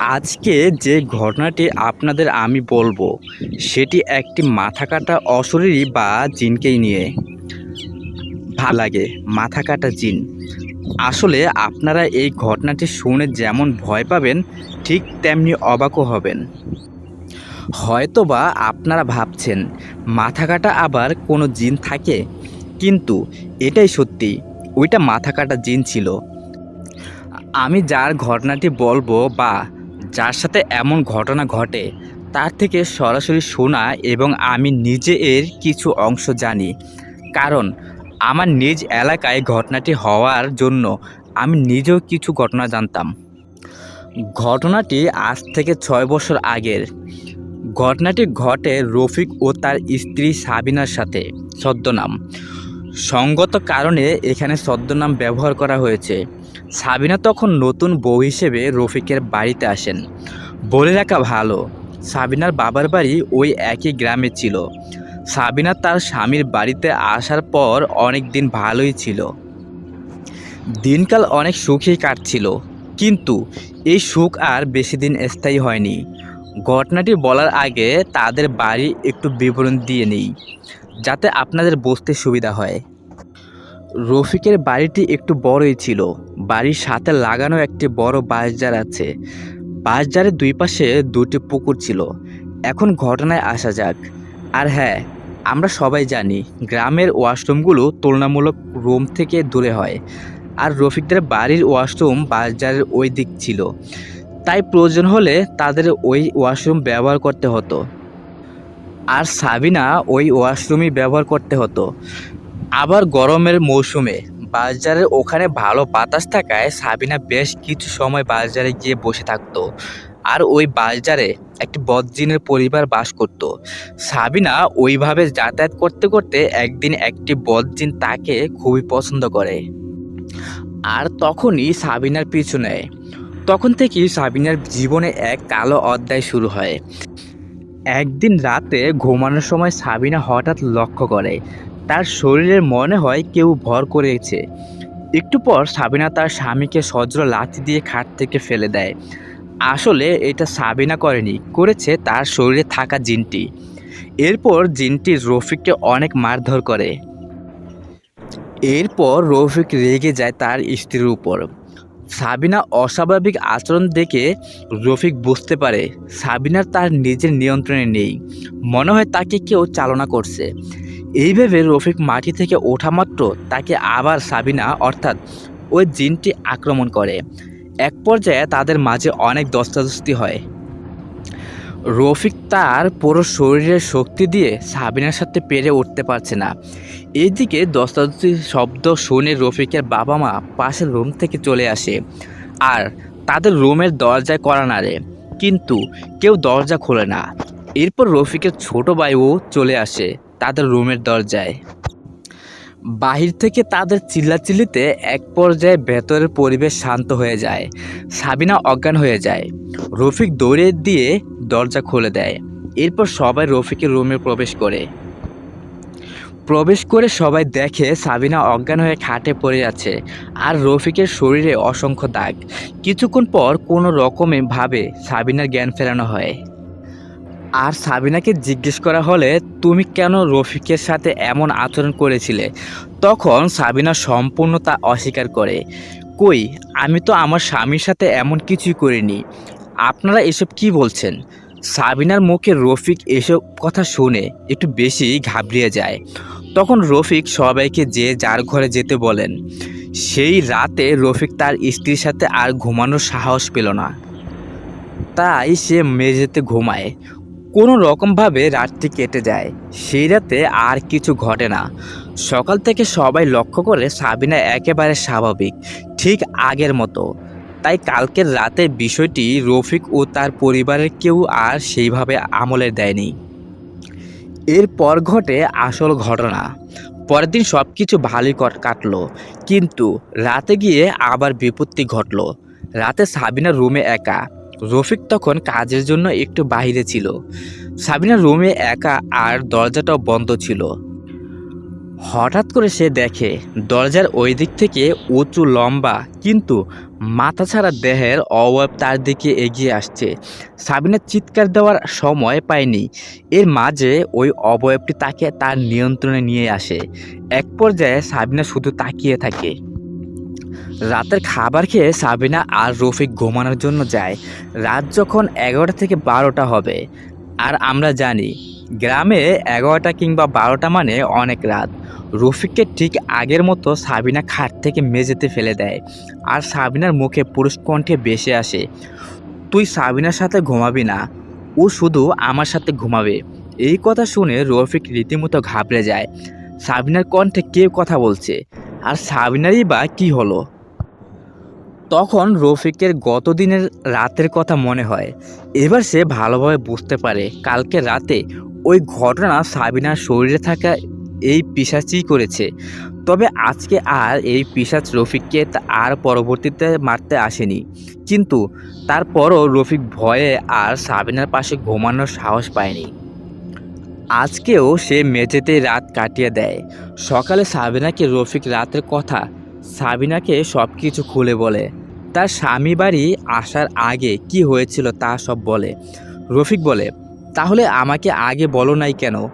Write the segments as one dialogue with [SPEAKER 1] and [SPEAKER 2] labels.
[SPEAKER 1] আজকে যে ঘটনাটি আপনাদের আমি বলব, সেটি একটি মাথা কাটা অশরীরী বা জিনকেই নিয়ে ভালো লাগে মাথা কাটা জিন। আসলে আপনারা এই ঘটনাটি শুনে যেমন ভয় পাবেন, ঠিক তেমনি অবাকও হবেন। হয়তোবা আপনারা ভাবছেন মাথা কাটা আবার কোনো জিন থাকে? কিন্তু এটাই সত্যি, ওইটা মাথা কাটা জিন ছিল। আমি যার ঘটনাটি বলব বা যার সাথে এমন ঘটনা ঘটে, তার থেকে সরাসরি শোনা এবং আমি নিজে এর কিছু অংশ জানি। কারণ, আমার নিজ এলাকায় ঘটনাটি হওয়ার জন্য আমি নিজেও কিছু ঘটনা জানতাম। ঘটনাটি আজ থেকে ছয় বছর আগের। ঘটনাটি ঘটে রফিক ও তার স্ত্রী সাবিনার সাথে, ছদ্মনাম। সঙ্গত কারণে এখানে ছদ্মনাম ব্যবহার করা হয়েছে। সাবিনা তখন নতুন বউ হিসেবে রফিকের বাড়িতে আসেন। বলে রাখা ভালো, সাবিনার বাবার বাড়ি ওই একই গ্রামে ছিল। সাবিনা তার স্বামীর বাড়িতে আসার পর অনেক দিন ভালোই ছিল। দিনকাল অনেক সুখেই কাটছিল, কিন্তু এই সুখ আর বেশি দিন স্থায়ী হয়নি। ঘটনাটি বলার আগে তাদের বাড়ি একটু বিবরণ দিয়ে নেই, যাতে আপনাদের বুঝতে সুবিধা হয়। রফিকের বাড়িটি একটু বড়ই ছিল। বাড়ির সাথে লাগানো একটি বড় বাঁশঝাড় আছে। বাঁশঝাড়ের দুই পাশে দুটি পুকুর ছিল। এখন ঘটনায় আসা যাক। আর হ্যাঁ আমরা সবাই জানি, গ্রামের ওয়াশরুমগুলো তুলনামূলক রুম থেকে দূরে হয়। আর রফিকদের বাড়ির ওয়াশরুম বাজারের ওই দিক ছিল। তাই প্রয়োজন হলে তাদের ওই ওয়াশরুম ব্যবহার করতে হতো। আর সাবিনা ওই ওয়াশরুমই ব্যবহার করতে হতো। আবার গরমের মৌসুমে বাজারের ওখানে ভালো বাতাস থাকায় সাবিনা বেশ কিছু সময় বাজারে গিয়ে বসে থাকতো। আর ওই বাজারে একটি বদজিনের পরিবার বাস করত। সাবিনা ওইভাবে যাতায়াত করতে করতে একদিন একটি বদজিন তাকে খুবই পছন্দ করে। আর তখনই সাবিনার পিছু নেয় তখন থেকেই সাবিনার জীবনে এক কালো অধ্যায় শুরু হয়। একদিন রাতে ঘুমানোর সময় সাবিনা হঠাৎ লক্ষ্য করে তার শরীরের মনে হয় কেউ ভর করেছে। একটু পর সাবিনা তার স্বামীকে সজ্র লাথি দিয়ে খাট থেকে ফেলে দেয়। আসলে এটা সাবিনা করেনি, করেছে তার শরীরে থাকা জিনটি। এরপর জিনটি রফিককে অনেক মারধর করে। এরপর রফিক রেগে যায় তার স্ত্রীর উপর। সাবিনা অস্বাভাবিক আচরণ দেখে রফিক বুঝতে পারে, সাবিনার তার নিজের নিয়ন্ত্রণে নেই। মনে হয় তাকে কেউ চালনা করছে। এইভাবে রফিক মাটি থেকে ওঠা মাত্র তাকে আবার সাবিনা, অর্থাৎ ওই জিনটি আক্রমণ করে। এক পর্যায়ে তাদের মাঝে অনেক দস্তাদস্তি হয়। রফিক তার পুরো শরীরের শক্তি দিয়ে সাবিনার সাথে পেরে উঠতে পারছে না। এইদিকে দস্তাদস্তির শব্দ শুনে রফিকের বাবা মা পাশের রুম থেকে চলে আসে। আর তাদের রুমের দরজায় করা নাড়ে, কিন্তু কেউ দরজা খোলে না। এরপর রফিকের ছোট ভাইও চলে আসে। তাদের রুমের দরজায়। বাহির থেকে তাদের চিল্লাচিল্লিতে এক পর্যায়ে ভেতরের পরিবেশ শান্ত হয়ে যায়, সাবিনা অজ্ঞান হয়ে যায়। রফিক দৌড়ে দিয়ে দরজা খুলে দেয়। এরপর সবাই রফিকের রুমে প্রবেশ করে। প্রবেশ করে সবাই দেখে সাবিনা অজ্ঞান হয়ে খাটে পড়ে আছে আর রফিকের শরীরে অসংখ্য দাগ। কিছুক্ষণ পর কোনো রকমে ভাবে সাবিনার জ্ঞান ফেরানো হয়। আর সাবিনাকে জিজ্ঞেস করা হলে, তুমি কেন রফিকের সাথে এমন আচরণ করেছিলে? তখন সাবিনা সম্পূর্ণ তা অস্বীকার করে, কই, আমি তো আমার স্বামীর সাথে এমন কিছুই করিনি। আপনারা এসব কি বলছেন? সাবিনার মুখে রফিক এসব কথা শুনে একটু বেশি ঘাবড়িয়ে যায়। তখন রফিক সবাইকে যে যার ঘরে যেতে বলেন। সেই রাতে রফিক তার স্ত্রীর সাথে আর ঘুমানোর সাহস পেল না। তাই সে মেঝেতে ঘুমায়। কোনো রকমভাবে রাতটি কেটে যায়। সেই রাতে আর কিছু ঘটে না। সকাল থেকে সবাই লক্ষ্য করে সাবিনা একেবারে স্বাভাবিক, ঠিক আগের মতো। তাই কালকের রাতে বিষয়টি রফিক ও তার পরিবারের কেউ আর সেইভাবে আমলে দেয়নি। এরপর ঘটে আসল ঘটনা। পরের দিন সব কিছু ভালোই কাটল। কিন্তু রাতে গিয়ে আবার বিপত্তি ঘটলো। রাতে সাবিনা রুমে একা। রফিক তখন কাজের জন্য একটু বাইরে ছিল। সাবিনা রুমে একা আর দরজাটাও বন্ধ ছিল। হঠাৎ করে সে দেখে, দরজার ওই দিক থেকে উঁচু লম্বা, কিন্তু মাথা ছাড়া দেহের অবয়ব তার দিকে এগিয়ে আসছে। সাবিনা চিৎকার দেওয়ার সময় পায়নি। এর মাঝে ওই অবয়বটি তাকে তার নিয়ন্ত্রণে নিয়ে আসে। এক পর্যায়ে সাবিনা শুধু তাকিয়ে থাকে। রাতের খাবার খেয়ে সাবিনা আর রফিক ঘুমানোর জন্য যায়। রাত যখন এগারোটা থেকে বারোটা হবে। আর আমরা জানি, গ্রামে এগারোটা কিংবা বারোটা মানে অনেক রাত। রফিককে ঠিক আগের মতো সাবিনা খাট থেকে মেঝেতে ফেলে দেয়। আর সাবিনার মুখে পুরুষ কণ্ঠে বেসে আসে, তুই সাবিনার সাথে ঘুমাবি না। ও শুধু আমার সাথে ঘুমাবে। এই কথা শুনে রফিক রীতিমতো ঘাবড়ে যায়। সাবিনার কণ্ঠে কে কথা বলছে আর সাবিনারই বা কি হলো? তখন রফিকের গতদিনের রাতের কথা মনে হয়। এবার সে ভালোভাবে বুঝতে পারে কালকে রাতে ওই ঘটনা সাবিনার শরীরে থাকা এই পিসাচই করেছে। তবে আজকে আর এই পিসাচ রফিককে আর পরবর্তীতে মারতে আসেনি। কিন্তু তারপরও রফিক ভয়ে আর সাবিনার পাশে ঘুমানোর সাহস পায়নি। আজকেও সে মেঝেতে রাত কাটিয়ে দেয়। সকালে সাবিনাকে রফিক রাতের কথা সাবিনাকে সব কিছু খুলে বলে। তার স্বামী বাড়ি আসার আগে কি হয়েছিল তা সব বলে। রফিক বলে, তাহলে আমাকে আগে বলো নাই কেন?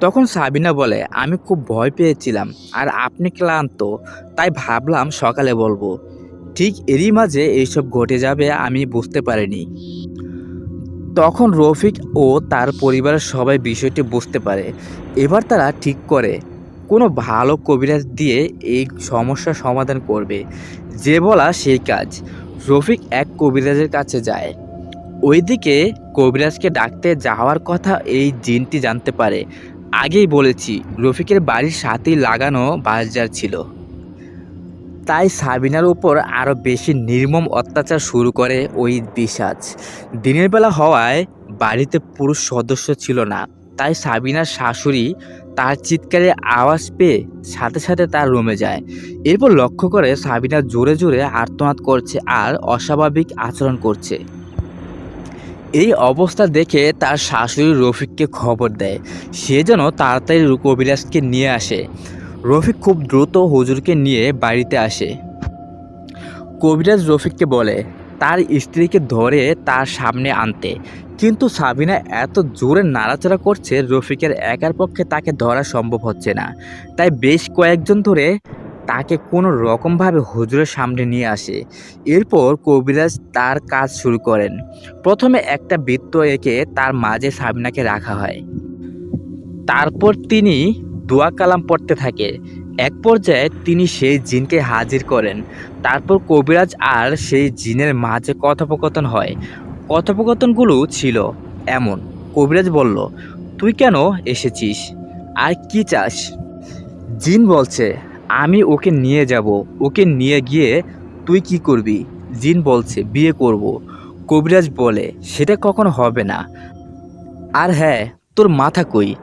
[SPEAKER 1] তখন সাবিনা বলে, আমি খুব ভয় পেয়েছিলাম আর আপনি ক্লান্ত, তাই ভাবলাম সকালে বলব। ঠিক এরই মাঝে এইসব ঘটে যাবে আমি বুঝতে পারিনি। তখন রফিক ও তার পরিবারের সবাই বিষয়টি বুঝতে পারে। এবার তারা ঠিক করে, কোনো ভালো কবিরাজ দিয়ে এই সমস্যার সমাধান করবে। যে বলা সেই কাজ। রফিক এক কবিরাজের কাছে যায়। ওইদিকে কবিরাজকে ডাকতে যাওয়ার কথা এই জিনটি জানতে পারে। আগেই বলেছি, রফিকের বাড়ির সাথেই লাগানো বাজার ছিল। তাই সাবিনার উপর আরও বেশি নির্মম অত্যাচার শুরু করে ওই পিসাজ দিনের বেলা হওয়ায় বাড়িতে পুরুষ সদস্য ছিল না, তাই সাবিনার শাশুড়ি তার চিৎকারের আওয়াজ পেয়ে সাথে সাথে তার রুমে যায়। এরপর লক্ষ্য করে সাবিনা জোরে জোরে আর্তনাদ করছে আর অস্বাভাবিক আচরণ করছে। এই অবস্থা দেখে তার শাশুড়ি রফিককে খবর দেয়। সে যেন তাড়াতাড়ি কবিরাজকে নিয়ে আসে। রফিক খুব দ্রুত হুজুরকে নিয়ে বাড়িতে আসে। কবিরাজ রফিককে বলে, তার স্ত্রীকে ধরে তার সামনে আনতে। কিন্তু সাবিনা এত জোরে নাড়াচাড়া করছে, রফিকের একার পক্ষে তাকে ধরা সম্ভব হচ্ছে না। তাই বেশ কয়েকজন ধরে তাকে কোনো রকমভাবে হুজুরের সামনে নিয়ে আসে। এরপর কবিরাজ তার কাজ শুরু করেন। প্রথমে একটা বৃত্ত এঁকে তার মাঝে সাবিনাকে রাখা হয়। তারপর তিনি দোয়া কালাম পড়তে থাকে। এক পর্যায়ে তিনি সেই জিনকে হাজির করেন। তারপর কবিরাজ আর সেই জিনের মাঝে কথোপকথন হয়। কথোপকথনগুলো ছিল এমন। কবিরাজ বলল, তুই কেন এসেছিস? আর কি চাস? জিন বলছে, আমি ওকে নিয়ে যাব। ওকে নিয়ে গিয়ে তুই কি করবি? জিন বলছে, বিয়ে করব। কবিরাজ বলে, সেটা কখনো হবে না। আর হ্যাঁ তোর মাথা কই?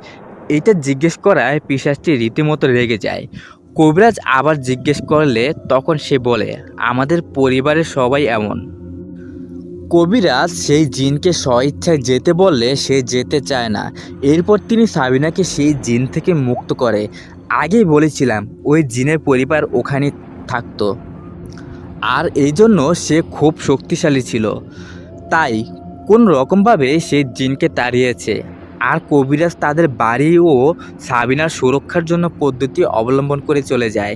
[SPEAKER 1] এইটা জিজ্ঞেস করায় পিসাসটি রীতিমতো রেগে যায়। কবিরাজ আবার জিজ্ঞেস করলে তখন সে বলে, আমাদের পরিবারের সবাই এমন। কবিরাজ সেই জিনকে স্বইচ্ছায় যেতে বললে সে যেতে চায় না। এরপর তিনি সাবিনাকে সেই জিন থেকে মুক্ত করে। আগেই বলেছিলাম, ওই জিনের পরিবার ওখানে থাকতো। আর এই জন্য সে খুব শক্তিশালী ছিল। তাই কোন রকমভাবে সেই জিনকে তাড়িয়েছে। আর কবিরাজ তাদের বাড়ি ও সাবিনার সুরক্ষার জন্য পদ্ধতি অবলম্বন করে চলে যায়।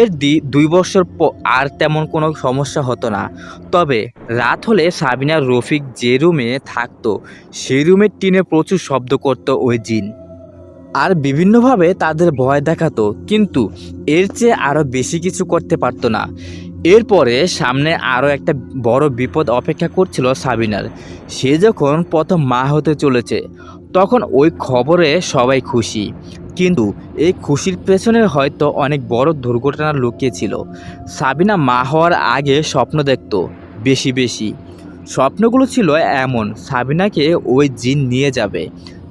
[SPEAKER 1] এর দি, দুই বছর আর তেমন কোনো সমস্যা হতো না। তবে রাত হলে সাবিনার রফিক যে রুমে থাকতো, সেই রুমের টিনে প্রচুর শব্দ করত ওই জিন। আর বিভিন্নভাবে তাদের ভয় দেখাতো, কিন্তু এর চেয়ে আরও বেশি কিছু করতে পারতো না। এরপরে সামনে আরও একটা বড় বিপদ অপেক্ষা করছিল সাবিনার। সে যখন প্রথম মা হতে চলেছে তখন ওই খবরে সবাই খুশি। কিন্তু এই খুশির পেছনে হয়তো অনেক বড় দুর্ঘটনা লুকিয়েছিল সাবিনা মা হওয়ার আগে স্বপ্ন দেখতো, বেশি বেশি। স্বপ্নগুলো ছিল এমন, সাবিনাকে ওই জিন নিয়ে যাবে।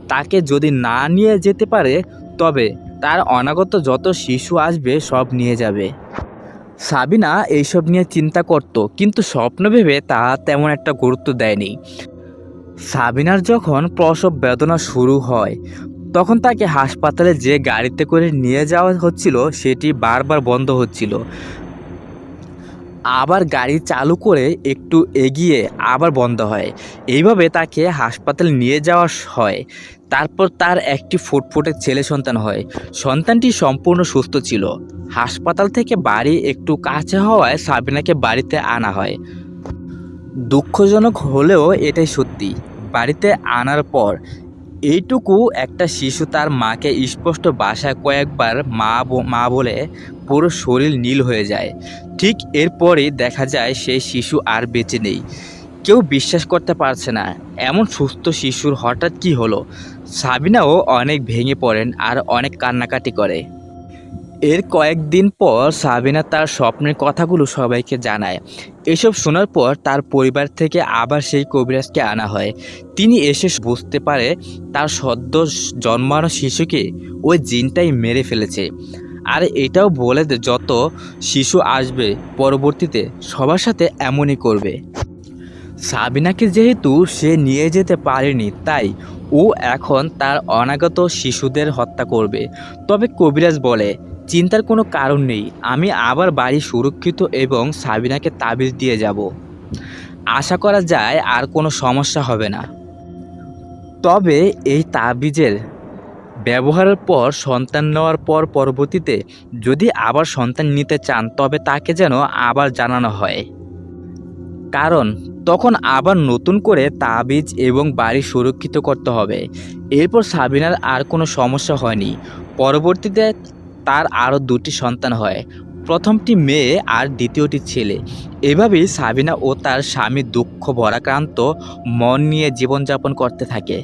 [SPEAKER 1] তাকে যদি না নিয়ে যেতে পারে, তবে তার অনাগত যত শিশু আসবে সব নিয়ে যাবে। সাবিনা এইসব নিয়ে চিন্তা করত, কিন্তু স্বপ্ন ভেবে তা তেমন একটা গুরুত্ব দেয়নি। সাবিনার যখন প্রসব বেদনা শুরু হয়, তখন তাকে হাসপাতালে যে গাড়িতে করে নিয়ে যাওয়া হচ্ছিল, সেটি বারবার বন্ধ হচ্ছিল। আবার গাড়ি চালু করে একটু এগিয়ে আবার বন্ধ হয়। এইভাবে তাকে হাসপাতালে নিয়ে যাওয়া হয়। তারপর তার একটি ফুটফুটে ছেলে সন্তান হয়। সন্তানটি সম্পূর্ণ সুস্থ ছিল। হাসপাতাল থেকে বাড়ি একটু কাছে হওয়ায় সাবিনাকে বাড়িতে আনা হয়। দুঃখজনক হলেও এটাই সত্যি। বাড়িতে আনার পর এইটুকু একটা শিশু তার মাকে স্পষ্ট বাসায় কয়েকবার মা মা বলে পুরো শরীর নীল হয়ে যায়। ঠিক এরপরই দেখা যায় সেই শিশু আর বেঁচে নেই। কেউ বিশ্বাস করতে পারছে না, এমন সুস্থ শিশুর হঠাৎ কি হলো? সাবিনাও অনেক ভেঙে পড়েন আর অনেক কান্নাকাটি করে। এর কয়েকদিন পর সাবিনা তার স্বপ্নের কথাগুলো সবাইকে জানায়। এসব শোনার পর তার পরিবার থেকে আবার সেই কবিরাজকে আনা হয়। তিনি এসে বুঝতে পারে তার সদ্য জন্মানো শিশুকে ওই জিনটাই মেরে ফেলেছে। আর এটাও বলে দে যত শিশু আসবে পরবর্তীতে সবার সাথে এমনই করবে। সাবিনাকে যেহেতু সে নিয়ে যেতে পারেনি, তাই ও এখন তার অনাগত শিশুদের হত্যা করবে। তবে কবিরাজ বলে চিন্তার কোনো কারণ নেই। আমি আবার বাড়ি সুরক্ষিত এবং সাবিনাকে তাবিজ দিয়ে যাব। আশা করা যায় আর কোনো সমস্যা হবে না। তবে এই তাবিজের ব্যবহারের পর সন্তান নেওয়ার পর পরবর্তীতে যদি আবার সন্তান নিতে চান, তবে তাকে যেন আবার জানানো হয়। কারণ তখন আবার নতুন করে তাবিজ এবং বাড়ি সুরক্ষিত করতে হবে। এরপর সাবিনার আর কোনো সমস্যা হয়নি। পরবর্তীতে তার আরও দুটি সন্তান হয়। প্রথমটি মেয়ে আর দ্বিতীয়টি ছেলে। এভাবেই সাবিনা ও তার স্বামী দুঃখ ভরাক্রান্ত মন নিয়ে জীবনযাপন করতে থাকে।